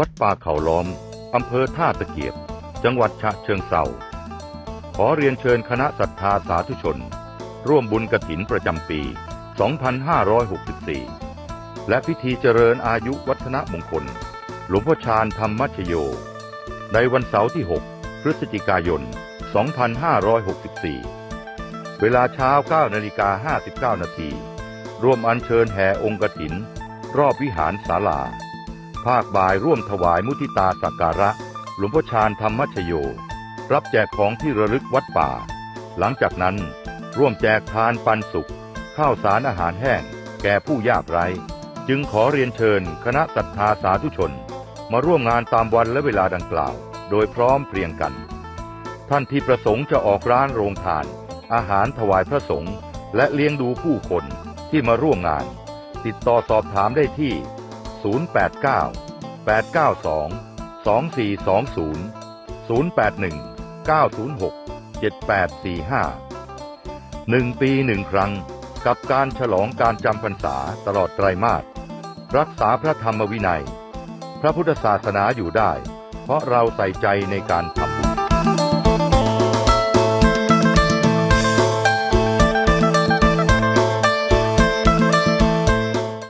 วัดป่าเขาล้อม อำเภอท่าตะเกียบ จังหวัดฉะเชิงเทราขอเรียนเชิญคณะศรัทธาสาธุชน ร่วมบุญกระถินประจำปี 2564 และพิธีเจริญอายุวัฒนมงคล หลวงพ่อชาญธรรมชโย ในวันเสาร์ที่ 6 พฤศจิกายน 2564 เวลาเช้า 9นาฬิกา59นาทีร่วมอัญเชิญแห่องค์กฐิน รอบวิหารศาลา ภาคบ่ายร่วมถวายมุทิตาสักการะ หลวงพ่อชาญธรรมชโย รับแจกของที่ระลึกวัดป่า หลังจากนั้น ร่วมแจกทานปันสุข ข้าวสารอาหารแห้ง แก่ผู้ยากไร้ จึงขอเรียนเชิญคณะศรัทธาสาธุชน มาร่วมงานตามวันและเวลาดังกล่าว โดยพร้อมเพรียงกัน ท่านที่ประสงค์จะออกร้านโรงทาน อาหารถวายพระสงฆ์และเลี้ยงดูผู้คนที่มาร่วมงาน ติดต่อสอบถามได้ที่ 089 892 2420 081 906 7845หนึ่งปีหนึ่งครั้งกับการฉลองการจำพรรษาตลอดไตรมาสรักษาพระธรรมวินัย พระพุทธศาสนาอยู่ได้ เพราะเราใส่ใจในการท